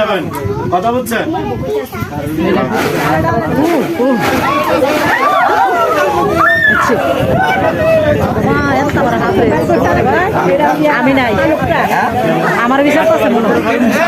যাবেন। কথা বলছেন? আমি নাই আমার বিশ্বাস আছে মনে হয়।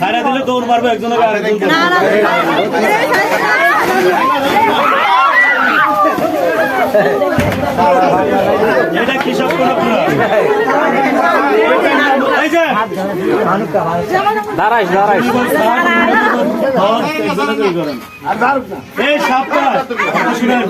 ছাড়া দিলে দৌড় মারবো একজনে এটা কৃষক দাঁড়াইস দাঁড়াইস হ্যাঁ। এই সাপটা শুনেন